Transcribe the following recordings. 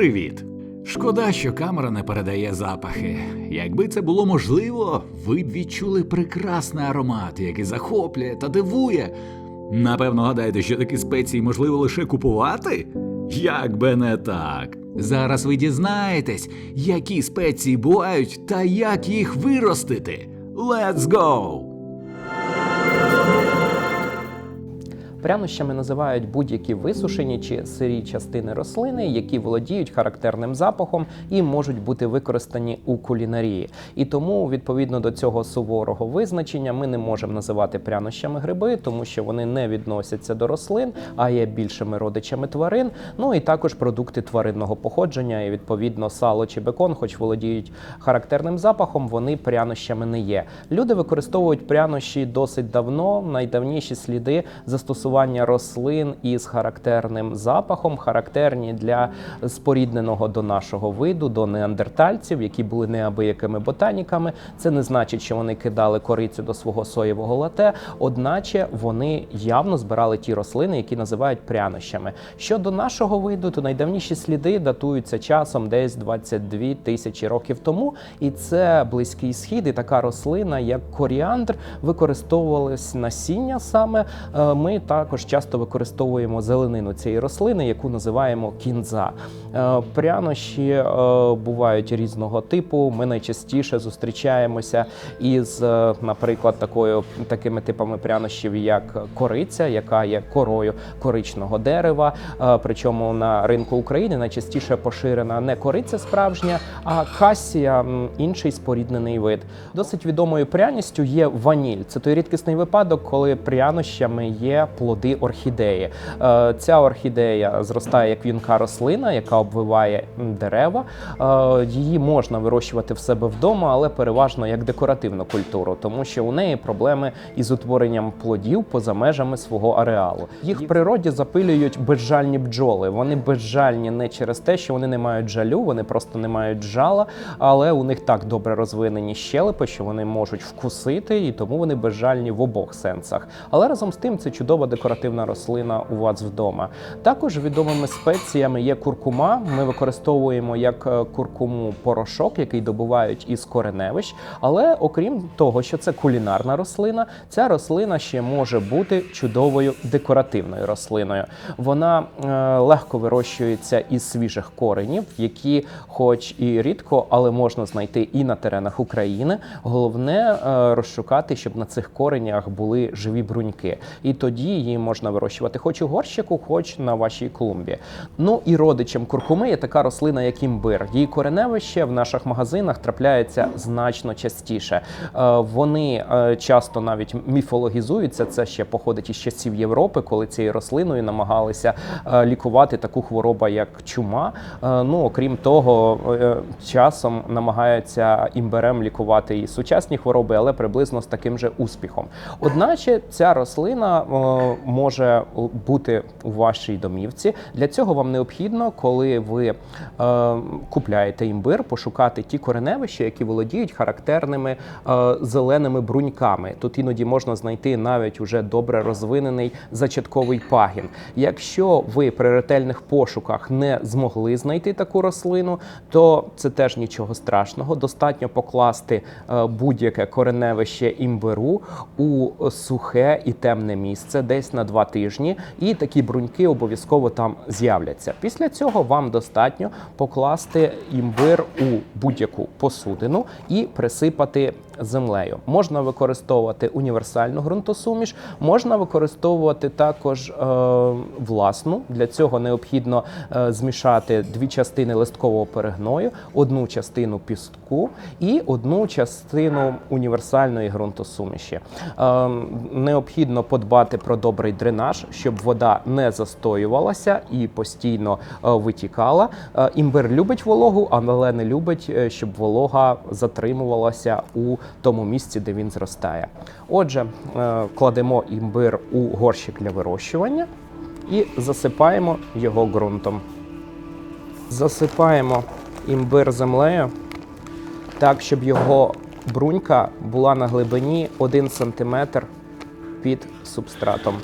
Привіт! Шкода, що камера не передає запахи. Якби це було можливо, ви б відчули прекрасний аромат, який захоплює та дивує. Напевно, гадаєте, що такі спеції можливо лише купувати? Як би не так. Зараз ви дізнаєтесь, які спеції бувають та як їх виростити. Let's go! Прянощами називають будь-які висушені чи сирі частини рослини, які володіють характерним запахом і можуть бути використані у кулінарії. І тому, відповідно до цього суворого визначення, ми не можемо називати прянощами гриби, тому що вони не відносяться до рослин, а є більшими родичами тварин. Ну і також продукти тваринного походження, і відповідно сало чи бекон, хоч володіють характерним запахом, вони прянощами не є. Люди використовують прянощі досить давно. Найдавніші сліди застосування рослин із характерним запахом, характерні для спорідненого до нашого виду, до неандертальців, які були неабиякими ботаніками. Це не значить, що вони кидали корицю до свого соєвого лате, одначе вони явно збирали ті рослини, які називають прянощами. Щодо нашого виду, то найдавніші сліди датуються часом десь 22 тисячі років тому, і це близький схід, і така рослина, як коріандр, використовувалось насіння саме. Е, Ми також часто використовуємо зеленину цієї рослини, яку називаємо кінза. Е, Прянощі е, бувають різного типу. Ми найчастіше зустрічаємося із, е, наприклад, такою такими типами прянощів, як кориця, яка є корою коричного дерева. Причому на ринку України найчастіше поширена не кориця справжня, а касія інший споріднений вид. Досить відомою пряністю є ваніль. Це той рідкісний випадок, коли прянощами є плоди орхідеї. Е, Ця орхідея зростає як вінка рослина, яка обвиває дерева. Е, Її можна вирощувати в себе вдома, але переважно як декоративну культуру, тому що у неї проблеми із утворенням плодів поза межами свого ареалу. Їх в природі запилюють безжальні бджоли. Вони безжальні не через те, що вони не мають жалю, вони просто не мають жала, але у них так добре розвинені щелепи, що вони можуть вкусити, і тому вони безжальні в обох сенсах. Але разом з тим це чудова декоративна рослина у вас вдома. Також відомими спеціями є куркума. Ми використовуємо як е, куркуму порошок, який добувають із кореневищ. Але окрім того, що це кулінарна рослина, ця рослина ще може бути чудовою декоративною рослиною. Вона е, легко вирощується із свіжих коренів, які, хоч і рідко, але можна знайти і на теренах України. Головне е, розшукати, щоб на цих коренях були живі бруньки. І тоді її можна вирощувати хоч у горщику, хоч на вашій клумбі. Ну і родичем куркуми є така рослина, як імбир. Її кореневище в наших магазинах трапляється значно частіше. Е, Вони е, часто навіть міфологізуються. Це ще походить із часів Європи, коли цією рослиною намагалися е, лікувати таку хворобу, як чума. Ну окрім того, часом намагаються імбирем лікувати і сучасні хвороби, але приблизно з таким же успіхом. Одначе ця рослина може бути у вашій домівці. Для цього вам необхідно, коли ви е, купляєте імбир, пошукати ті кореневища, які володіють характерними е, зеленими бруньками. Тут іноді можна знайти навіть уже добре розвинений зачатковий пагін. Якщо ви при ретельних пошуках не змогли знайти таку рослину, то це теж нічого страшного. Достатньо покласти е, будь-яке кореневище імбиру у сухе і темне місце десь на два тижні, і такі бруньки обов'язково там з'являться. Після цього вам достатньо покласти імбир у будь-яку посудину і присипати землею. Можна використовувати універсальну ґрунтосуміш, можна використовувати також е, власну. Для цього необхідно е, змішати дві частини листкового перегною, одну частину пістку і одну частину універсальної ґрунтосуміші. Е, необхідно подбати про добрий дренаж, щоб вода не застоювалася і постійно е, витікала. Е, імбир любить вологу, але не любить, е, щоб волога затримувалася у тому місці, де він зростає. Отже, е, кладемо імбир у горщик для вирощування і засипаємо його ґрунтом. Засипаємо імбир землею так, щоб його брунька була на глибині 1 см під субстратом.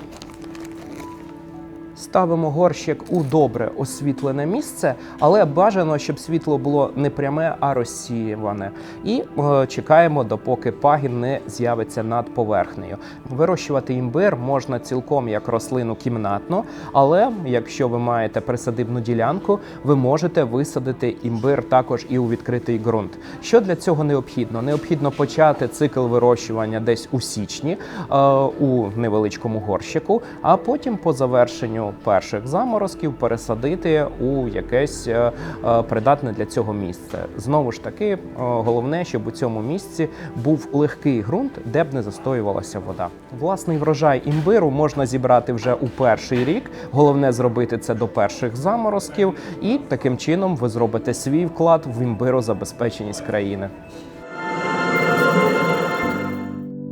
Ставимо горщик у добре освітлене місце, але бажано, щоб світло було не пряме, а розсіюване. І е, чекаємо, допоки пагін не з'явиться над поверхнею. Вирощувати імбир можна цілком як рослину кімнатну, але якщо ви маєте присадибну ділянку, ви можете висадити імбир також і у відкритий ґрунт. Що для цього необхідно? Необхідно почати цикл вирощування десь у січні е, у невеличкому горщику, а потім по завершенню перших заморозків пересадити у якесь е, е, придатне для цього місце. Знову ж таки, е, головне, щоб у цьому місці був легкий ґрунт, де б не застоювалася вода. Власний врожай імбиру можна зібрати вже у перший рік. Головне зробити це до перших заморозків, і таким чином ви зробите свій вклад в імбирозабезпеченість країни.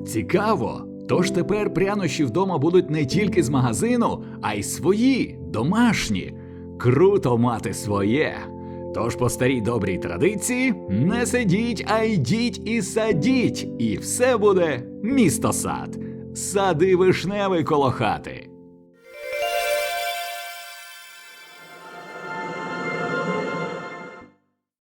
Цікаво. Тож тепер прянощі вдома будуть не тільки з магазину, а й свої, домашні. Круто мати своє. Тож по старій добрій традиції не сидіть, а йдіть і садіть, і все буде місто сад. Сади вишневий коло хати.